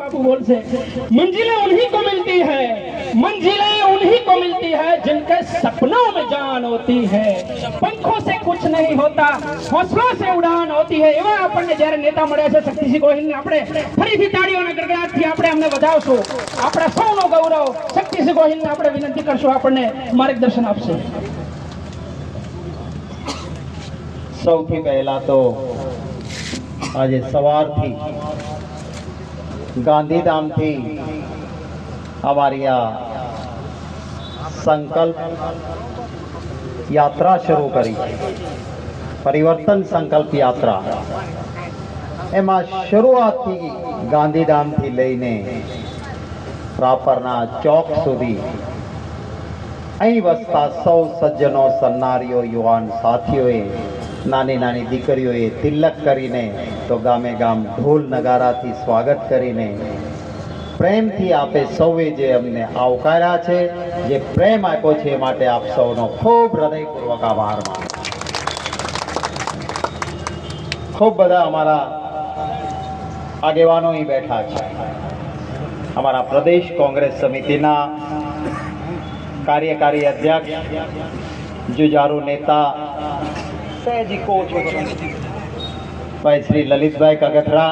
बाबू बोल से मंजिलें उन्हीं को मिलती है मंजिलें उन्हीं को मिलती है जिनके सपनों में जान होती है पंखों से कुछ नहीं होता हौसलों से उड़ान होती है એવા આપણને જ્યારે નેતા મળ્યા છે શક્તિસિંહ ગોહિલને આપણે ફરીથી તાળીઓના ગડગડાટથી આપણે અમને વધાવશું આપણા સૌનો ગૌરવ શક્તિસિંહ ગોહિલને આપણે વિનંતી કરશું આપણને માર્ગદર્શન આપશે સૌથી પહેલા તો આજે સવારથી ગાંધીધામથી અમારી આ સંકલ્પ યાત્રા શરૂ કરી. પરિવર્તન સંકલ્પ યાત્રા. એમાં શરૂઆતથી ગાંધીધામથી લઈને રાપરના ચોક સુધી અહીં વસતા સૌ સજ્જનો, સન્નારીઓ, યુવાન સાથીઓએ નાની નાની દીકરીઓએ તિલક કરીને તો ગામે ગામ ઢોલ નગારાથી સ્વાગત કરીને પ્રેમથી આપે સૌએ જે અમને આવકાર્યા છે, જે પ્રેમ આપ્યો છે એ માટે આપ સૌનો ખૂબ હૃદયપૂર્વક આભાર માનું ખૂબ બધા અમારા આગેવાનો બેઠા છે. અમારા પ્રદેશ કોંગ્રેસ સમિતિના કાર્યકારી અધ્યક્ષ, જુજારુ નેતા ભાઈ શ્રી લલિતભાઈ કગથરા,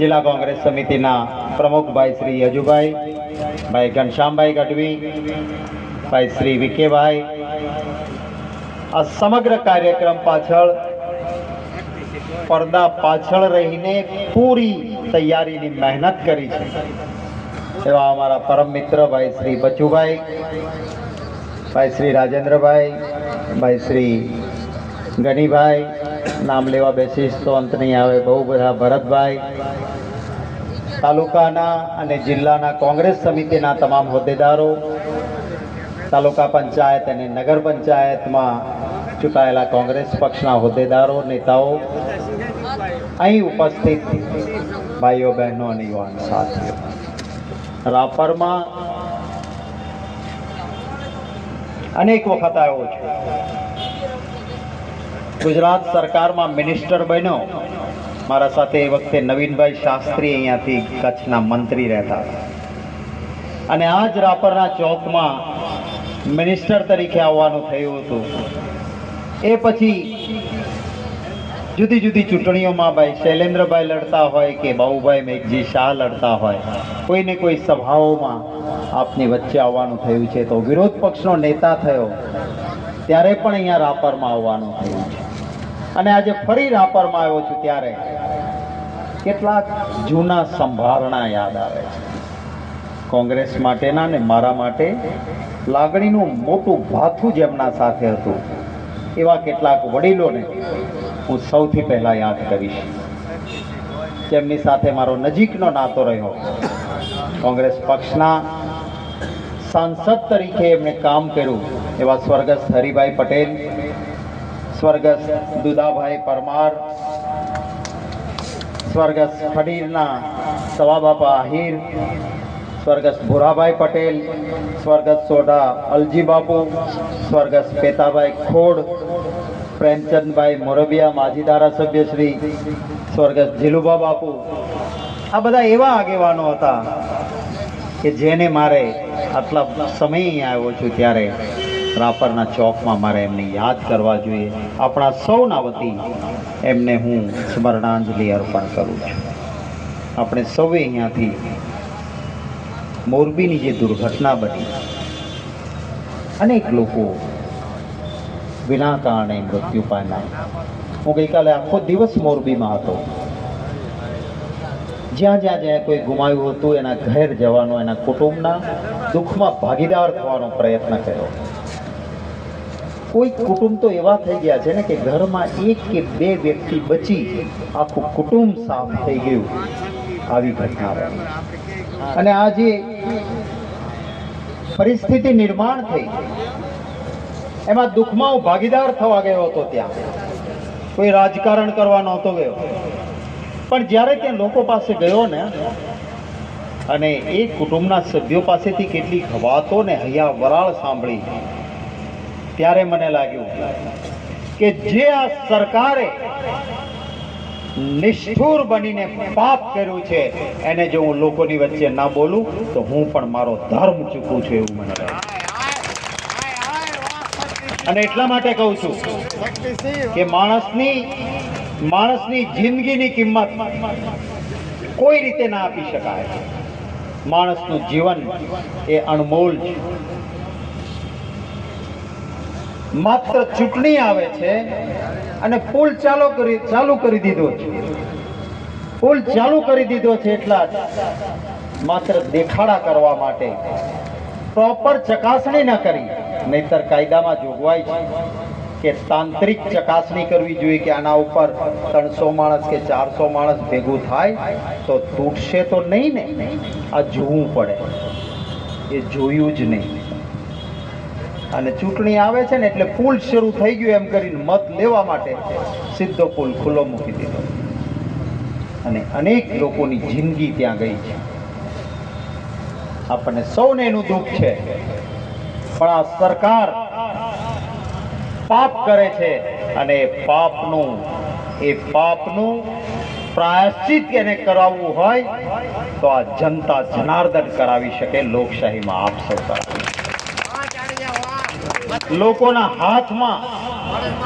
જિલ્લા કોંગ્રેસ સમિતિના પ્રમુખ ભાઈ શ્રી યજુભાઈ, ભાઈ ઘનશ્યામભાઈ ગઢવી, ભાઈ શ્રી વિકેભાઈ. આ સમગ્ર કાર્યક્રમ પાછળ પડદા પાછળ રહીને પૂરી તૈયારીની મહેનત કરી છે. એવા અમારા પરમ મિત્ર ભાઈ શ્રી બચુભાઈ ભાઈ શ્રી રાજેન્દ્રભાઈ, ભાઈ શ્રી ગનીભાઈ, નામ લેવા બેસીશ તો અંત નહીં આવે. બહુ બધા ભરતભાઈ, તાલુકાના અને જિલ્લાના કોંગ્રેસ સમિતિના તમામ હોદ્દેદારો, તાલુકા પંચાયત અને નગર પંચાયતમાં ચૂંટાયેલા કોંગ્રેસ પક્ષના હોદ્દેદારો, નેતાઓ, અહીં ઉપસ્થિત ભાઈઓ, બહેનો અને યુવાન સાથીઓ. રાપરમાં અનેક વખત આવ્યો છું. ગુજરાત સરકારમાં મિનિસ્ટર બન્યો. મારા સાથે એ વખતે નવીનભાઈ શાસ્ત્રી અહીંયાથી કચ્છના મંત્રી રહેતા હતા. અને આ જ રાપરના ચોકમાં મિનિસ્ટર તરીકે આવવાનું થયું હતું. એ પછી જુદી જુદી ચૂંટણીઓમાં ભાઈ શૈલેન્દ્રભાઈ લડતા હોય કે બાબુભાઈ મેઘજી શાહ લડતા હોય, કોઈને કોઈ સભાઓમાં આપની વચ્ચે આવવાનું થયું છે તો વિરોધ પક્ષનો નેતા થયો, ત્યારે પણ અહીંયા રાપરમાં આવવાનું થયું છે. અને આજે ફરી રાપરમાં આવ્યો છું ત્યારે કેટલાક જૂના સંભારણા યાદ આવે છે. કોંગ્રેસ માટેના ને મારા માટે લાગણીનું મોટું ભાથું જેમના સાથે હતું. એવા કેટલાક વડીલોને હું સૌથી પહેલાં યાદ કરીશ તેમની સાથે મારો નજીકનો નાતો રહ્યો. કોંગ્રેસ પક્ષના સાંસદ તરીકે એમણે કામ કર્યું એવા સ્વર્ગસ્થ હરિભાઈ પટેલ, સ્વર્ગસ્થ દુદાભાઈ પરમાર, સ્વર્ગસ્થ ખડીરના સવાબાપા આહિર, સ્વર્ગસ્થ ભુરાભાઈ પટેલ, સ્વર્ગસ્થ સોઢા અલજી બાપુ સ્વર્ગસ્થ પેતાભાઈ ખોડ પ્રેમચંદભાઈ મોરબિયા માજી ધારાસભ્ય શ્રી સ્વર્ગસ્થ જીલુબા બાપુ આ બધા એવા આગેવાનો હતા કે જેને મારે આટલા સમય અહીંયા આવ્યો છું ત્યારે રાપરના ચોકમાં મારે એમને યાદ કરવા જોઈએ. આપણા સૌના વતી એમને હું સ્મરણાંજલિ અર્પણ કરું છું. આપણે સૌએ અહીંયાથી મોરબીની જે દુર્ઘટના બની અનેક લોકો વિના કારણે મૃત્યુ પામ્યા. હું ગઈકાલે આખો દિવસ મોરબીમાં હતો. જ્યાં જ્યાં જ્યાં કોઈ ગુમાવ્યું હતું, એના ઘેર જવાનો, એના કુટુંબના દુઃખમાં ભાગીદાર થવાનો પ્રયત્ન કર્યો. કોઈ કુટુંબ તો એવા થઈ ગયા છે ને કે ઘરમાં એક કે બે વ્યક્તિ બચી આખું કુટુંબ સાફ થઈ ગયું આવી ઘટના અને આ જે પરિસ્થિતિ નિર્માણ થઈ. એમાં દુઃખમાં હું ભાગીદાર થવા ગયો હતો ત્યાં. કોઈ રાજકારણ કરવા નહોતો ગયો. પણ જ્યારે ત્યાં લોકો પાસે ગયો ને, અને એ કુટુંબના સભ્યો પાસેથી કેટલીક વાતો ને હૈયા વરાળ સાંભળી, ત્યારે મને લાગ્યું કે જે આ સરકારે નિષ્ઠુર બનીને પાપ કર્યું છે, એને જો હું લોકોની વચ્ચે ના બોલું, તો હું પણ મારો ધર્મ ચૂકું છું એવું મને લાગે. અને એટલા માટે કહું છું કે માણસની માણસની જિંદગીની કિંમત કોઈ રીતે ના આપી શકાય. માણસનું જીવન એ અણમોલ છે. માત્ર ચૂંટણી આવે છે અને પુલ ચાલુ કરી ચાલુ કરી દીધો છે. પુલ ચાલુ કરી દીધો છે એટલા જ માત્ર દેખાડા કરવા માટે. પ્રોપર ચકાસણી ન કરી. નહીતર કાયદામાં જોગવાઈ છે કે તાંત્રિક ચકાસણી કરવી જોઈએ કે આના ઉપર ત્રણસો માણસ કે ચારસો માણસ ભેગું થાય તો તૂટશે તો નહીં ને? આ જોવું પડે. એ જોયું જ નહીં. અને ચૂંટણી આવે છે ને એટલે પુલ શરૂ થઈ ગયું એમ કરીને મત લેવા માટે સીધો પુલ ખુલ્લો મૂકી દીધો. અને અનેક લોકોની જિંદગી ત્યાં ગઈ છે. આપણને સૌને એનું દુઃખ છે પણ આ સરકાર પાપ કરે છે અને પાપનું, એ પાપનું પ્રાયશ્ચિત એને કરાવવું હોય તો આ જનતા જનાર્દન કરાવી શકે લોકશાહીમાં આપ સૌ કરાવી લોકોના હાથમાં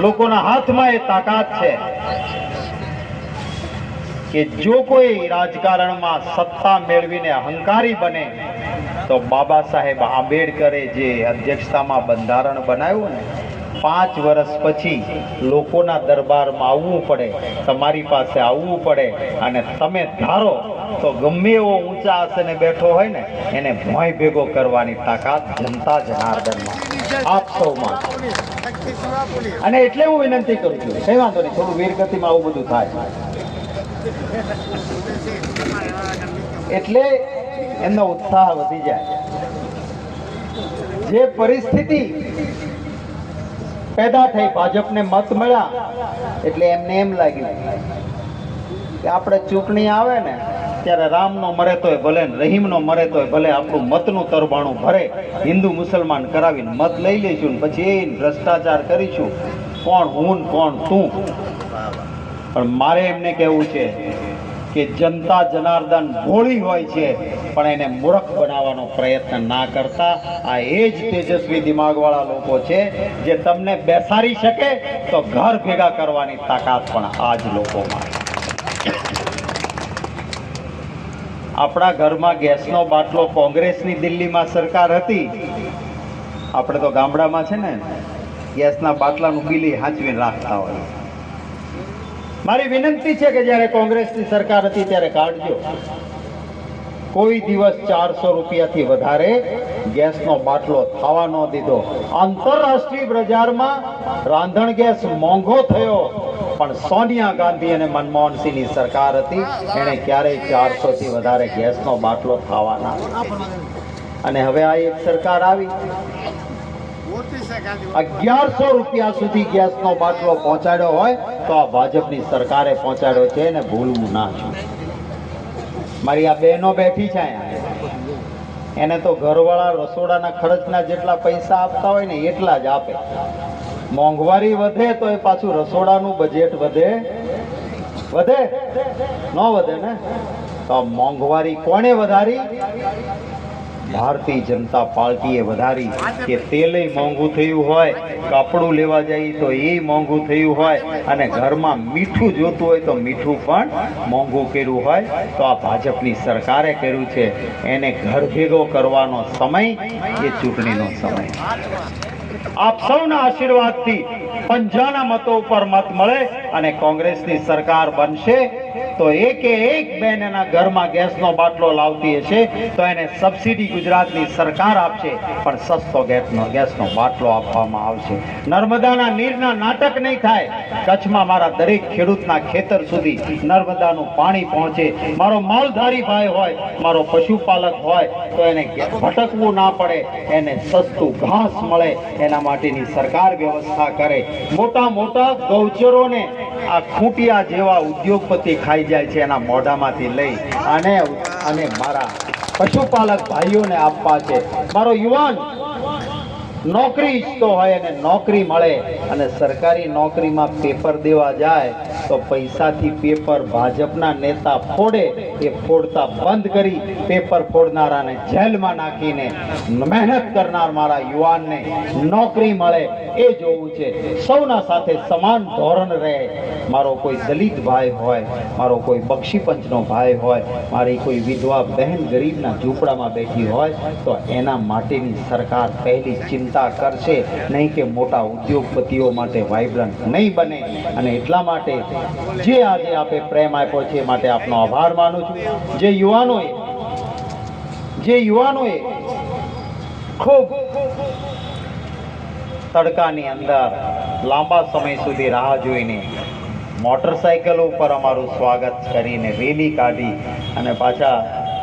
લોકોના હાથમાં એ તાકાત છે કે જો કોઈ રાજકારણમાં સત્તા મેળવીને અહંકારી બને તો બાબા સાહેબ આંબેડકરે જે અધ્યક્ષતામાં બંધારણ બનાવ્યું ને, પાંચ વર્ષ પછી લોકોના દરબારમાં આવવું પડે, તમારી પાસે આવવું પડે અને તમે ધારો તો ગમે એવો ઊંચા આસને બેઠો હોય ને, એને ભોંય ભેગો કરવાની તાકાત જનતા જનાર્દનમાં આપ સૌમાં અને એટલે હું વિનંતી કરું છું, કઈ વાંધો નહીં, થોડું વીરગતિમાં આવું બધું થાય. એટલે એમનો ઉત્સાહ વધી જાય. જે પરિસ્થિતિ પેદા થઈ ભાજપને મત મળ્યા, એટલે એમને એમ લાગ્યું કે આપણે ચૂંટણી આવે ને, ત્યારે રામનો મરે તોય ભલે રહીમનો મરે તોય ભલે આપણું મતનું તરબાણું ભરે. હિન્દુ મુસલમાન કરાવીને મત લઈ લઈશું પછી એ ભ્રષ્ટાચાર કરીશું. કોણ હું કોણ તું? પણ મારે એમને કહેવું છે કે જનતા જનાર્દન ભોળી હોય છે, પણ એને મૂર્ખ બનાવવાનો પ્રયત્ન ના કરતા. આ એ જ તેજસ્વી દિમાગવાળા લોકો છે, જે તમને બેસાડી શકે તો ઘર ભેગા કરવાની તાકાત પણ આ જ લોકોમાં આપણા ઘરમાં ગેસનો બાટલો કોંગ્રેસની દિલ્હીમાં સરકાર હતી. આપણે તો ગામડામાં છે ને, ગેસના બાટલાનું બિલી હાંચવીને રાખતા હોય. મારી વિનંતી છે કે જ્યારે કોંગ્રેસની સરકાર હતી ત્યારે કાઢજો. કોઈ દિવસ ચારસો રૂપિયાથી વધારે ગેસનો બાટલો થવા ન દીધો. આંતરરાષ્ટ્રીય બજારમાં રાંધણ ગેસ મોંઘો થયો. પણ સોનિયા ગાંધી અને મનમોહનસિંહની સરકાર હતી, એણે ક્યારેય ચારસોથી વધારે ગેસનો બાટલો થવા ના અને હવે આ એક સરકાર આવી. અગિયારસો રૂપિયા સુધી ગેસનો બાટલો પહોંચાડ્યો હોય તો આ ભાજપની સરકારે પહોંચાડ્યો છે ને ભૂલવું ના જોઈએ. મારી આ બહેનો બેઠી છે એને તો ઘરવાળા રસોડાના ખર્ચના જેટલા પૈસા આપતા હોય ને એટલા જ આપે. મોંઘવારી વધે તો એ પાછું રસોડાનું બજેટ વધે. વધે? ન વધે ને? તો મોંઘવારી કોણે વધારી? ભારતીય જનતા પાર્ટીએ વધારી કે તેલય મોંઘું થયું હોય, કપડું લેવા જઈએ તો એ મોંઘું થયું હોય અને ઘરમાં મીઠું જોતું હોય તો મીઠું પણ મોંઘું કર્યું હોય. તો આ ભાજપની સરકારે કર્યું છે. એને ઘર ભેગો કરવાનો સમય એ ચૂંટણીનો સમય. આપ સૌના આશીર્વાદથી પંજાના મતો ઉપર મત મળે. અને કોંગ્રેસની સરકાર બનશે, તો એકે એક બેન એના ઘરમાં ગેસનો બાટલો લાવતી હશે, તો એને સબસિડી ગુજરાતની સરકાર આપશે, પણ સસ્તો ગેસનો ગેસનો બાટલો આપવામાં આવશે. નર્મદાના નીરના નાટક નહીં થાય. કચ્છમાં મારા દરેક ખેડૂતના ખેતર સુધી નર્મદાનું પાણી પહોંચે. મારો માલધારી ભાઈ હોય, મારો પશુપાલક હોય, તો એને ભટકવું ના પડે. એને સસ્તું ઘાસ મળે. એના માટેની સરકાર વ્યવસ્થા કરે. મોટા મોટા ગૌચરોને આ ખૂંટિયા જેવા ઉદ્યોગપતિ ખાઈ જાય છે એના મોઢામાંથી લઈ અને અને મારા પશુપાલક ભાઈઓને આપવા છે. મારો યુવાન નોકરી ઈચ્છતો હોય અને નોકરી મળે અને સરકારી નોકરીમાં પેપર દેવા જાય તો પૈસાથી પેપર ભાજપના નેતા ફોડે, એ ફોડતા બંધ કરી, પેપર ફોડનારાને જેલમાં નાખીને મહેનત કરનાર મારા યુવાનને નોકરી મળે, એ જોવું છે. સૌના સાથે સમાન ધોરણ રહે. મારો કોઈ દલિત ભાઈ હોય, મારો કોઈ બક્ષી પંચનો ભાઈ હોય, મારી કોઈ વિધવા બહેન ગરીબના ઝૂંપડામાં બેઠી હોય, તો એના માટેની સરકાર પહેલી ચિંતા કરશે. નહીં કે મોટા ઉદ્યોગપતિઓ માટે વાઇબ્રન્ટ નહીં બને. અને એટલા માટે જે આજે આપે પ્રેમ આપ્યો છે માટે આપનો આભાર માનું છું. જે યુવાનોએ જે યુવાનોએ ખૂબ તડકાની અંદર લાંબા સમય સુધી રાહ જોઈને મોટરસાઇકલ ઉપર અમારું સ્વાગત કરીને રેલી કાઢી અને પાછા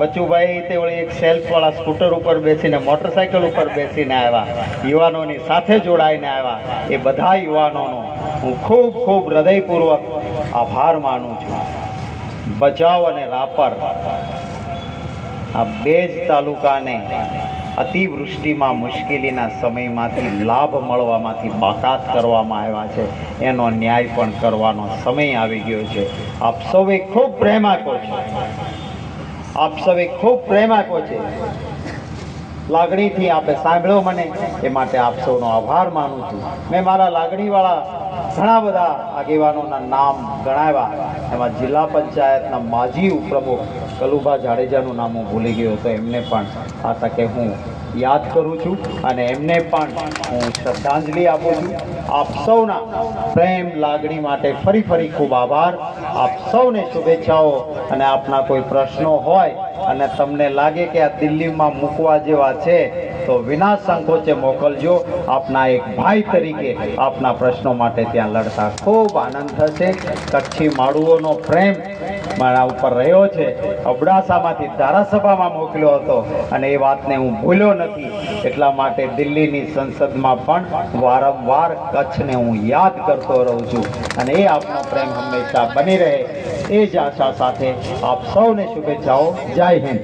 બચુભાઈ તે વળી એક સેલ્ફવાળા સ્કૂટર ઉપર બેસીને મોટરસાઇકલ ઉપર બેસીને આવ્યા. યુવાનોની સાથે જોડાઈને આવ્યા. એ બધા યુવાનોનો હું ખૂબ ખૂબ હૃદયપૂર્વક આભાર માનું છું. બચાવ અને રાપર આ બે જ તાલુકાને અતિવૃષ્ટિમાં મુશ્કેલીના સમયમાંથી લાભ મળવામાંથી બાકાત કરવામાં આવ્યા છે. એનો ન્યાય પણ કરવાનો સમય આવી ગયો છે. આપ સૌએ ખૂબ પ્રેમ આપ્યો છે. આપ સૌએ ખૂબ પ્રેમ આપ્યો છે. લાગણીથી આપે સાંભળ્યો મને, એ માટે આપ સૌનો આભાર માનું છું. મેં મારા લાગણીવાળા ઘણા બધા આગેવાનોના નામ ગણાવ્યા. એમાં જિલ્લા પંચાયતના માજી ઉપપ્રમુખ કલુભા જાડેજાનું નામ હું ભૂલી ગયો તો એમને પણ આ તકે હું યાદ કરું છું અને એમને પણ હું શ્રદ્ધાંજલિ આપું છું. આપ સૌના પ્રેમ લાગણી માટે ફરી ફરી ખૂબ આભાર. આપ સૌને શુભેચ્છાઓ અને આપના કોઈ પ્રશ્નો હોય અને તમને લાગે કે આ દિલ્હીમાં મૂકવા જેવા છે તો વિના સંકોચે મોકલજો. આપના એક ભાઈ તરીકે આપના પ્રશ્નો માટે ત્યાં લડતા ખૂબ આનંદ થશે. કચ્છી માળુઓનો પ્રેમ મારા ઉપર રહ્યો છે. અબડાસામાંથી ધારાસભામાં મોકલ્યો હતો અને એ વાતને હું ભૂલ્યો નથી. એટલા માટે દિલ્હીની સંસદમાં પણ વારંવાર કચ્છને હું યાદ કરતો રહું છું. અને એ આપનો પ્રેમ હંમેશા બની રહે. એ જ આશા સાથે આપ સૌને શુભેચ્છાઓ. જય હિન્દ.